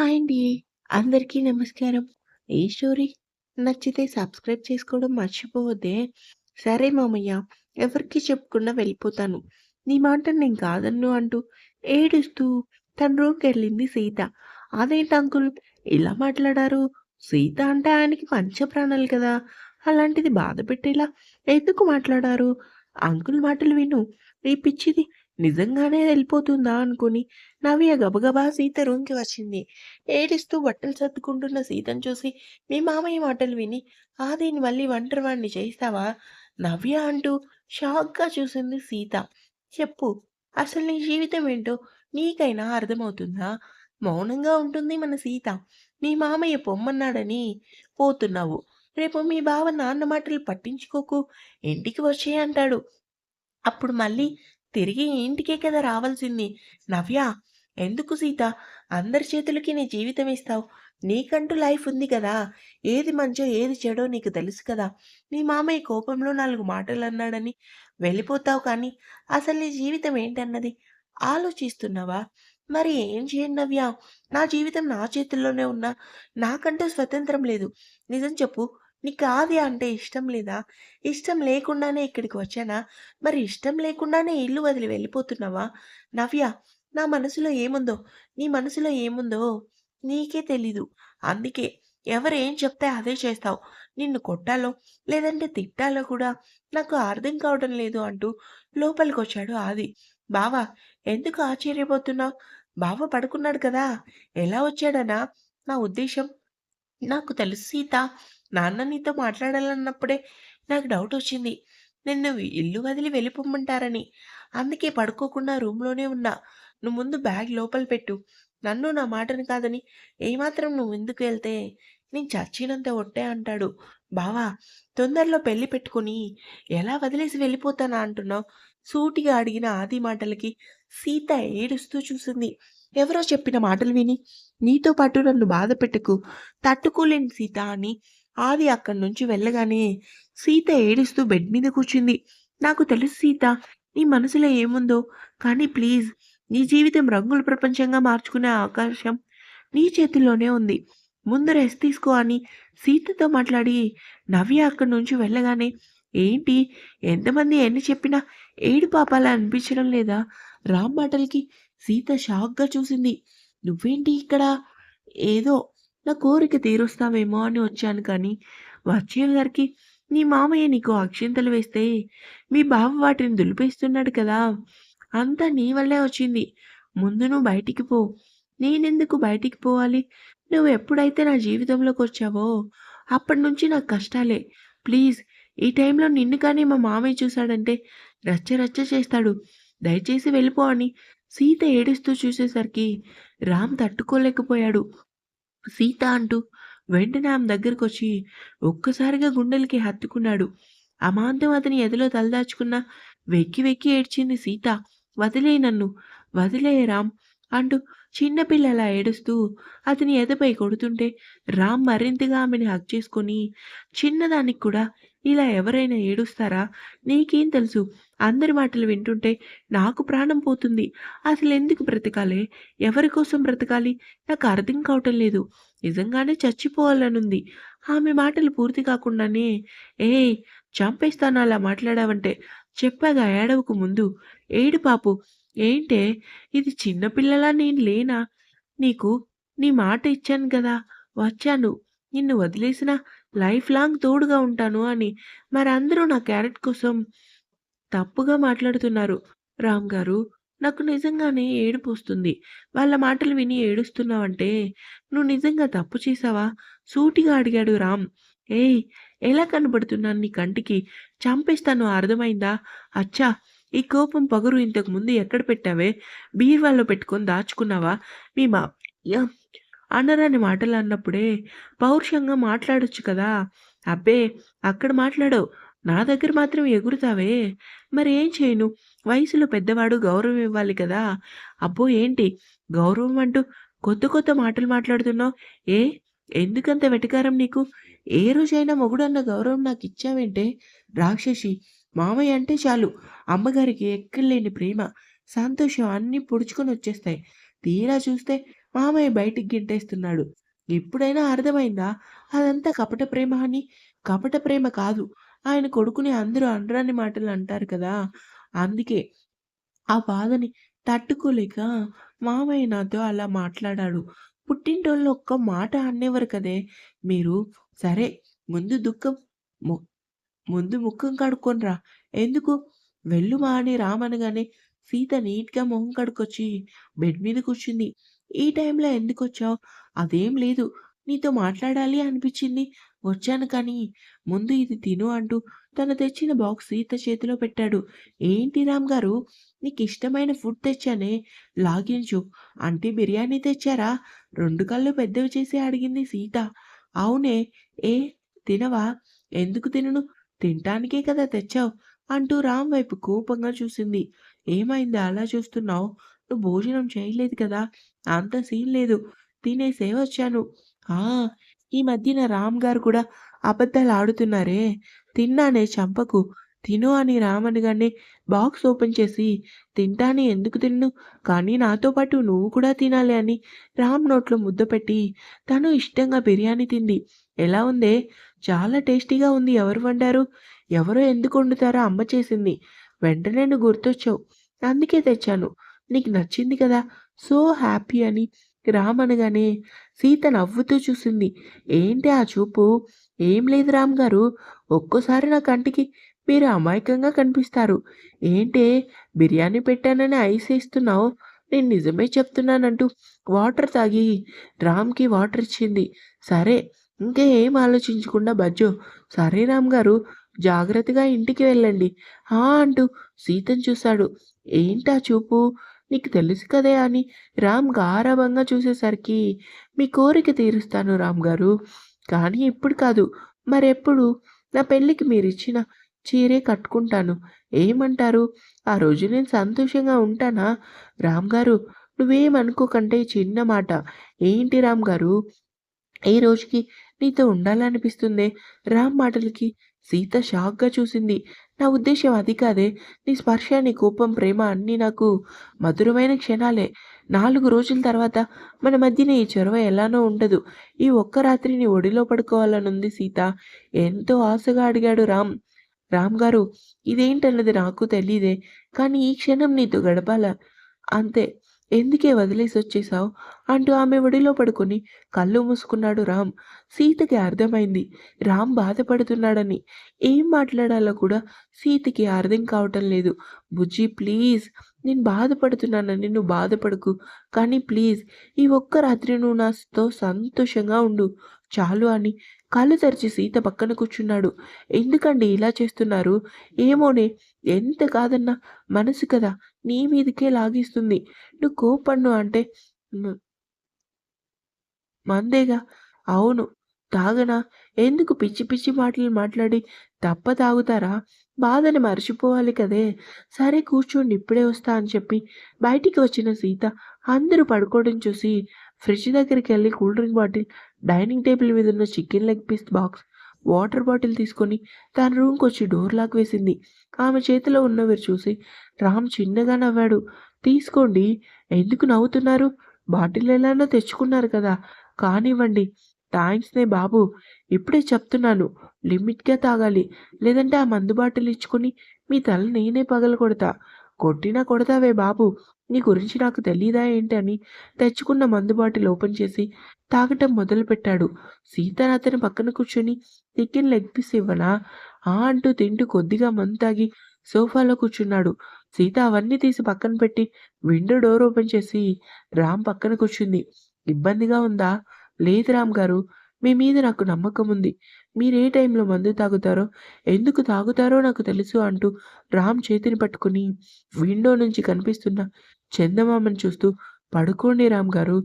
Hi అండి. అందరికీ నమస్కారం. ఈ స్టోరీ నచ్చితే సబ్స్క్రైబ్ చేసుకోవడం మర్చిపోవద్దే. సరే మామయ్య, ఎవరికి చెప్పకుండా వెళ్ళిపోతాను. నీ మాట నేను కాదన్ను అంటూ ఏడుస్తూ తన రూమ్కి వెళ్ళింది సీత. అదేంటి అంకుల్ ఇలా మాట్లాడారు? సీత అంటే ఆయనకి పంచప్రాణాలు కదా! అలాంటిది బాధ పెట్టేలా ఎందుకు మాట్లాడారు? అంకుల్ మాటలు విను. ఈ పిచ్చిది నిజంగానే వెళ్ళిపోతుందా అనుకుని నవ్య గబగబా సీత రూమ్‌కి వచ్చింది. ఏడుస్తూ బట్టలు సర్దుకుంటున్న సీతను చూసి మీ మామయ్య మాటలు విని ఆదిని మళ్ళీ ఒంటరివాడిని చేస్తావా? నవ్య అంటూ షాక్‌గా చూసింది సీత. చెప్పు అసలు నీ జీవితం ఏంటో నీకైనా అర్థమవుతుందా? మౌనంగా ఉంటుంది మన సీత. మీ మామయ్య పొమ్మన్నాడని పోతున్నావు. రేపు మీ బావ నాన్న మాటలు పట్టించుకోకు ఇంటికి వచ్చే అంటాడు. అప్పుడు మళ్ళీ తిరిగి ఇంటికే కదా రావాల్సింది. నవ్య ఎందుకు సీత అందరి చేతులకి నీ జీవితం ఇస్తావు? నీకంటూ లైఫ్ ఉంది కదా! ఏది మంచో ఏది చెడో నీకు తెలుసు కదా! నీ మామయ్య కోపంలో నాలుగు మాటలు అన్నాడని వెళ్ళిపోతావు కానీ అసలు నీ జీవితం ఏంటన్నది ఆలోచిస్తున్నావా? మరి ఏం చేయండి నవ్య? నా జీవితం నా చేతుల్లోనే ఉన్నా నాకంటూ స్వతంత్రం లేదు. నిజం చెప్పు నీకు ఆది అంటే ఇష్టం లేదా? ఇష్టం లేకుండానే ఇక్కడికి వచ్చానా? మరి ఇష్టం లేకుండానే ఇల్లు వదిలి వెళ్ళిపోతున్నావా? నవ్య నా మనసులో ఏముందో, నీ మనసులో ఏముందో నీకే తెలీదు. అందుకే ఎవరేం చెప్తే అదే చేస్తావు. నిన్ను కొట్టాలో, లేదంటే తిట్టాలో కూడా నాకు అర్థం కావడం లేదు అంటూ లోపలికొచ్చాడు ఆది. బావ ఎందుకు ఆశ్చర్యపోతున్నావు? బావ పడుకున్నాడు కదా! ఎలా వచ్చాడనా? నా ఉద్దేశం నాకు తెలుసు సీత. నాన్న నీతో మాట్లాడాలన్నప్పుడే నాకు డౌట్ వచ్చింది నిన్ను ఇల్లు వదిలి వెళ్ళిపోమ్మంటారని అందుకే పడుకోకుండా రూమ్‌లోనే ఉన్నా. నువ్వు ముందు బ్యాగ్ లోపల పెట్టు. నన్ను నా మాటని కాదని ఏమాత్రం నువ్వు ఎందుకు వెళ్తే నేను చచ్చినంత ఒట్టే అంటాడు. బావా తొందరలో పెళ్ళి పెట్టుకొని ఎలా వదిలేసి వెళ్ళిపోతానా అంటున్నావు? సూటిగా అడిగిన ఆది మాటలకి సీత ఏడుస్తూ చూసింది. ఎవరో చెప్పిన మాటలు విని నీతో పాటు నన్ను బాధ పెట్టకు. తట్టుకోలేని సీత అని ఆది అక్కడి నుంచి వెళ్ళగానే సీత ఏడుస్తూ బెడ్ మీద కూర్చుంది. నాకు తెలుసు సీత నీ మనసులో ఏముందో. కానీ ప్లీజ్ నీ జీవితం రంగుల ప్రపంచంగా మార్చుకునే అవకాశం నీ చేతుల్లోనే ఉంది. ముందు రెస్ట్ తీసుకో అని సీతతో మాట్లాడి నవ్య అక్కడి నుంచి వెళ్ళగానే ఏంటి ఎంతమంది ఎన్ని చెప్పినా ఏడు పాపాలా అనిపించడం లేదా? రామ్ మాటలకి సీత షాక్‌గా చూసింది. నువ్వేంటి ఇక్కడ? ఏదో నా కోరిక తీరుస్తావేమో అని వచ్చాను కానీ వచ్చేసరికి నీ మామయ్య నీకు అక్షింతలు వేస్తే మీ బావ వాటిని దులిపేస్తున్నాడు కదా! అంతా నీ వల్లే వచ్చింది. ముందు నువ్వు బయటికి పో. నేనెందుకు బయటికి పోవాలి? నువ్వు ఎప్పుడైతే నా జీవితంలోకి వచ్చావో అప్పటినుంచి నాకు కష్టాలే. ప్లీజ్ ఈ టైంలో నిన్ను కానీ మా మామయ్య చూశాడంటే రచ్చ రచ్చ చేస్తాడు. దయచేసి వెళ్ళిపో అని సీత ఏడుస్తూ చూసేసరికి రామ్ తట్టుకోలేకపోయాడు. సీత అంటూ వెంటనే ఆమె దగ్గరకొచ్చి ఒక్కసారిగా గుండెలకి హత్తుకున్నాడు. అమాంతం అతని ఎదలో తలదాచుకున్న వెక్కి వెక్కి ఏడ్చింది సీత. వదిలే నన్ను. వదిలే రామ్ అంటూ చిన్నపిల్లలా ఏడుస్తూ అతని ఎదపై కొడుతుంటే రామ్ మరింతగా ఆమెని హక్ చేసుకొని చిన్నదానికి కూడా ఇలా ఎవరైనా ఏడుస్తారా? నీకేం తెలుసు? అందరి మాటలు వింటుంటే నాకు ప్రాణం పోతుంది. అసలు ఎందుకు బ్రతకాలే? ఎవరి కోసం బ్రతకాలి? నాకు అర్థం కావటం లేదు. నిజంగానే చచ్చిపోవాలనుంది. ఆమె మాటలు పూర్తి కాకుండానే ఏయ్! చంపేస్తాను అలా మాట్లాడావంటే. చెప్పాగా ఏడవకు ముందు. ఏడు పాపు ఏంటే ఇది చిన్నపిల్లలా నేను లేనా? నీకు నీ మాట ఇచ్చాను కదా వచ్చాను. నిన్ను వదిలేసినా లైఫ్ లాంగ్ తోడుగా ఉంటాను అని. మరందరూ నా క్యారెట్ కోసం తప్పుగా మాట్లాడుతున్నారు. రామ్ గారు నాకు నిజంగానే ఏడుపొస్తుంది. వాళ్ళ మాటలు విని ఏడుస్తున్నావంటే నువ్వు నిజంగా తప్పు చేసావా సూటిగా అడిగాడు రామ్. ఏయ్! ఎలా కనబడుతున్నాను నీ కంటికి? చంపేస్తాను అర్థమైందా? అచ్చా! ఈ కోపం, పగురు ఇంతకు ముందు ఎక్కడ పెట్టావే? బీర్వాల్లో పెట్టుకొని దాచుకున్నావా? మీ మా అనరాని మాటలు అన్నప్పుడే పౌరుషంగా మాట్లాడొచ్చు కదా! అబ్బే! అక్కడ మాట్లాడవు. నా దగ్గర మాత్రం ఎగురుతావే! మరేం చేయను? వయసులో పెద్దవాడు గౌరవం ఇవ్వాలి కదా! అబ్బో ఏంటి గౌరవం అంటూ కొత్త కొత్త మాటలు మాట్లాడుతున్నావు? ఏ? ఎందుకంత వెటకారం నీకు? ఏ రోజైనా మొగుడన్న గౌరవం నాకు ఇచ్చావంటే రాక్షసి! మామయ్య అంటే చాలు అమ్మగారికి ఎక్కడలేని ప్రేమ, సంతోషం అన్నీ పొడుచుకొని వచ్చేస్తాయి. తీరా చూస్తే మామయ్య బయటికి గింటేస్తున్నాడు ఇప్పుడైనా అర్థమైందా? అదంతా కపట ప్రేమ అని. కపట ప్రేమ కాదు. ఆయన కొడుకుని అందరూ అనరాని మాటలు అంటారు కదా! అందుకే. ఆ బాధని తట్టుకోలేక మామయ్య నాతో అలా మాట్లాడాడు. పుట్టింటోళ్ళు ఒక్క మాట అనేవారు కదే! మీరు. సరే ముందు దుఃఖం ముందు ముఖం కడుక్కొనిరా ఎందుకు ఎందుకు? వెళ్ళుమా అని రామనగానే సీత నీట్‌గా మొహం కడుకొచ్చి బెడ్ మీద కూర్చుంది. ఈ టైంలో ఎందుకు వచ్చావు అదేం లేదు. నీతో మాట్లాడాలి అనిపించింది వచ్చాను కానీ ముందు ఇది తిను అంటూ తను తెచ్చిన బాక్స్ సీత చేతిలో పెట్టాడు. ఏంటి రామ్ గారు నీకు ఇష్టమైన ఫుడ్ తెచ్చానే లాగించు. అంటే బిర్యానీ తెచ్చారా? రెండు కళ్ళు పెద్దవి చేసి అడిగింది సీత. అవునే. ఏ తినవా? ఎందుకు తినను? తింటానికే కదా తెచ్చావు అంటూ రామ్ వైపు కోపంగా చూసింది. ఏమైంది అలా చూస్తున్నావు? నువ్వు భోజనం చేయలేదు కదా! అంత సీన్ లేదు. తినేసే వచ్చాను. ఆ! ఈ మధ్యన రామ్ గారు కూడా అబద్ధాలు ఆడుతున్నారే తిన్నానే చంపకు. తిను అని రామ్ అనగానే బాక్స్ ఓపెన్ చేసి తింటానే ఎందుకు తిన్ను కానీ నాతో పాటు నువ్వు కూడా తినాలి అని రామ్ నోట్లో ముద్ద పెట్టి తను ఇష్టంగా బిర్యానీ తింది. ఎలా ఉందే? చాలా టేస్టీగా ఉంది. ఎవరు వండారు? ఎవరో ఎందుకు వండుతారో అమ్మ చేసింది. వెంటనే నువ్వు గుర్తొచ్చావు. అందుకే తెచ్చాను. నీకు నచ్చింది కదా! సో హ్యాపీ అని రామ్ అనగానే సీత నవ్వుతూ చూసింది. ఏంటి ఆ చూపు? ఏం లేదు రామ్ గారు. ఒక్కోసారి నా కంటికి మీరు అమాయకంగా కనిపిస్తారు. ఏంటే బిర్యానీ పెట్టానని ఐస్ వేస్తున్నావు నేను నిజమే చెప్తున్నానంటూ వాటర్ తాగి రామ్‌కి వాటర్ ఇచ్చింది. సరే ఇంకా ఏం ఆలోచించకుండా బజ్జో. సరే రామ్ గారు జాగ్రత్తగా ఇంటికి వెళ్ళండి. హా అంటూ సీతను చూశాడు. ఏంటా చూపు? నీకు తెలుసు కదే అని రామ్ గారవంగా చూసేసరికి మీ కోరిక తీరుస్తాను రామ్ గారు. కానీ ఇప్పుడు కాదు. మరెప్పుడు? నా పెళ్ళికి మీరిచ్చిన చీరే కట్టుకుంటాను. ఏమంటారు? ఆ రోజు నేను సంతోషంగా ఉంటానా? రామ్ గారు నువ్వేమనుకోకంటే చిన్న మాట. ఏంటి రామ్ గారు? ఈ రోజుకి నీతో ఉండాలనిపిస్తుందే. రామ్ మాటలకి సీత షాక్‌గా చూసింది. నా ఉద్దేశం అది కాదే. నీ స్పర్శ, నీ కోపం, ప్రేమ అన్నీ నాకు మధురమైన క్షణాలే. నాలుగు రోజుల తర్వాత మన మధ్యన ఈ చొరవ ఎలానో ఉండదు. ఈ ఒక్క రాత్రి నీ ఒడిలో పడుకోవాలనుంది సీత. ఎంతో ఆశగా అడిగాడు రామ్. రామ్ గారు ఇదేంటన్నది నాకు తెలీదే. కానీ ఈ క్షణం నీతో గడపాల అంతే. ఎందుకే వదిలేసి వచ్చేశావు అంటూ ఆమె ఒడిలో పడుకొని కళ్ళు మూసుకున్నాడు రామ్. సీతకి అర్థమైంది రామ్ బాధపడుతున్నాడని. ఏం మాట్లాడాలో కూడా సీతకి అర్థం కావటం లేదు. బుజ్జి ప్లీజ్ నేను బాధపడుతున్నానని నువ్వు బాధపడకు. కానీ ప్లీజ్ ఈ ఒక్క రాత్రి నువ్వు నాతో సంతోషంగా ఉండు. చాలు అని కళ్ళు తెరిచి సీత పక్కన కూర్చున్నాడు. ఎందుకండి ఇలా చేస్తున్నారు? ఏమోనే ఎంత కాదన్నా మనసు కదా నీ మీదకే లాగిస్తుంది నువ్వు కోపడ్ను అంటే మందేగా. అవును. తాగనా? ఎందుకు పిచ్చి పిచ్చి మాటలు మాట్లాడి తప్ప తాగుతారా? బాధని మర్చిపోవాలి కదే! సరే కూర్చోండి ఇప్పుడే వస్తా అని చెప్పి బయటికి వచ్చిన సీత అందరూ పడుకోవడం చూసి ఫ్రిడ్జ్ దగ్గరికి వెళ్ళి cool drink bottle, dining table మీద ఉన్న chicken leg piece box, water bottle తీసుకొని తన రూమ్‌కొచ్చి డోర్ లాక్ వేసింది. ఆమె చేతిలో ఉన్నవి చూసి రామ్ చిన్నగా నవ్వాడు. తీసుకోండి. ఎందుకు నవ్వుతున్నారు? బాటిల్ ఎలానో తెచ్చుకున్నారు కదా! కానివ్వండి. థ్యాంక్స్నే బాబు ఇప్పుడే చెప్తున్నాను. లిమిట్‌గా తాగాలి. లేదంటే ఆ మందు బాటిల్ ఇచ్చుకొని మీ తల నేనే పగలగొడతా. కొట్టినా కొడతావే బాబు నీ గురించి నాకు తెలీదా ఏంటి అని తెచ్చుకున్న మందు బాటిల్ ఓపెన్ చేసి తాగటం మొదలుపెట్టాడు. సీత అతని పక్కన కూర్చొని చికెన్ లెగ్ పీస్ ఇవ్వనా? ఆ! అంటూ తింటూ కొద్దిగా మందు తాగి సోఫాలో కూర్చున్నాడు. సీత అవన్నీ తీసి పక్కన పెట్టి విండో డోర్ ఓపెన్ చేసి రామ్ పక్కన కూర్చుంది. ఇబ్బందిగా ఉందా? లేదు రామ్ గారు. మీ మీద నాకు నమ్మకం ఉంది మీరే టైంలో మందు తాగుతారో, ఎందుకు తాగుతారో నాకు తెలుసు అంటూ రామ్ చేతిని పట్టుకుని విండో నుంచి కనిపిస్తున్న చందమామని చూస్తూ పడుకోండి రామ్ గారు.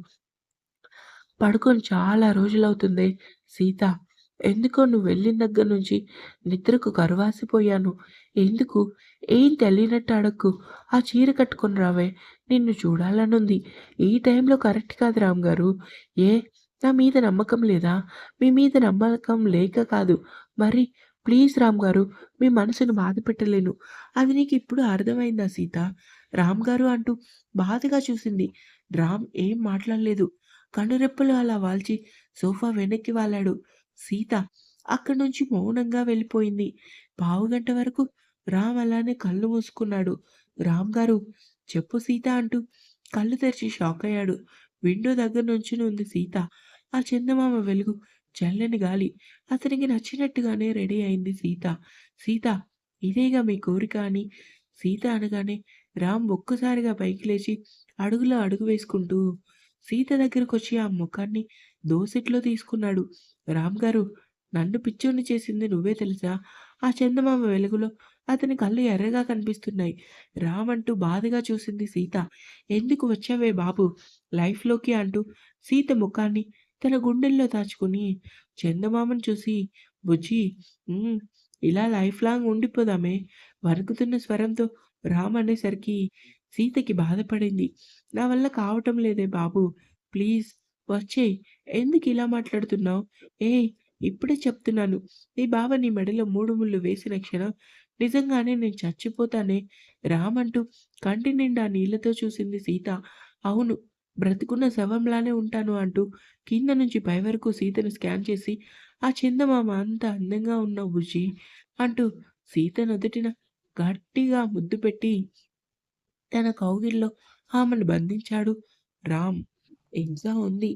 పడుకొని చాలా రోజులవుతుంది సీత ఎందుకో నువ్వు వెళ్ళిన దగ్గర నుంచి నిద్రకు కరువాసిపోయాను. ఎందుకు? ఏం తెలియనట్టు అడక్కు. ఆ చీర కట్టుకొని రావే. నిన్ను చూడాలనుంది. ఈ టైంలో కరెక్ట్ కాదు రామ్ గారు. ఏ? నా మీద నమ్మకం లేదా? మీ మీద నమ్మకం లేక కాదు. మరి ప్లీజ్ రామ్ గారు మీ మనసును బాధ పెట్టలేను అది నీకు ఇప్పుడు అర్థమైందా సీత? రామ్ గారు అంటూ బాధగా చూసింది. రామ్ ఏం మాట్లాడలేదు. కనురెప్పలు అలా వాల్చి సోఫా వెనక్కి వాలాడు. సీత అక్కడి నుంచి మౌనంగా వెళ్ళిపోయింది. పావుగంట వరకు రామ్ అలానే కళ్ళు మూసుకున్నాడు. రామ్ గారు చెప్పు సీత అంటూ కళ్ళు తెరిచి షాక్ అయ్యాడు విండో దగ్గర నుంచుని ఉంది సీత. ఆ చందమామ వెలుగు, చల్లని గాలి అతనికి నచ్చినట్టుగానే రెడీ అయింది సీత. సీత ఇదేగా మీ కోరిక అని సీత అనగానే రామ్ ఒక్కసారిగా పైకి లేచి అడుగులో అడుగు వేసుకుంటూ సీత దగ్గరకొచ్చి ఆ ముఖాన్ని దోసిట్లో తీసుకున్నాడు. రామ్ గారు నన్ను పిచ్చోన్ని చేసింది నువ్వే తెలుసా? ఆ చందమామ వెలుగులో అతని కళ్ళు ఎర్రగా కనిపిస్తున్నాయి. రామంటూ బాధగా చూసింది సీత. ఎందుకు వచ్చావే బాబు లైఫ్‌లోకి అంటూ సీత ముఖాన్ని తన గుండెల్లో దాచుకుని చందమామను చూసి బుజ్జి ఇలా లైఫ్ లాంగ్ ఉండిపోదామే వణుకుతున్న స్వరంతో రామ్ అనేసరికి సీతకి బాధపడింది. నా వల్ల కావటం లేదే బాబు ప్లీజ్ వచ్చేయ్. ఇలా మాట్లాడుతున్నావు? ఏ ఇప్పుడే చెప్తున్నాను. నీ బావ నీ మెడలో మూడు ముళ్ళు వేసిన క్షణం నిజంగానే నేను చచ్చిపోతానే రామ్ అంటూ కంటి నిండా నీళ్ళతో చూసింది సీత. అవును. బ్రతికున్న శవంలానే ఉంటాను అంటూ కింద నుంచి పై వరకు సీతను స్కాన్ చేసి ఆ చందమామ అంత అందంగా ఉన్న బుజ్జీ అంటూ సీత నుదుటిన గట్టిగా ముద్దు పెట్టి తన కౌగిల్లో ఆమెను బంధించాడు రామ్. ఎగ్జామ్ ఉంది.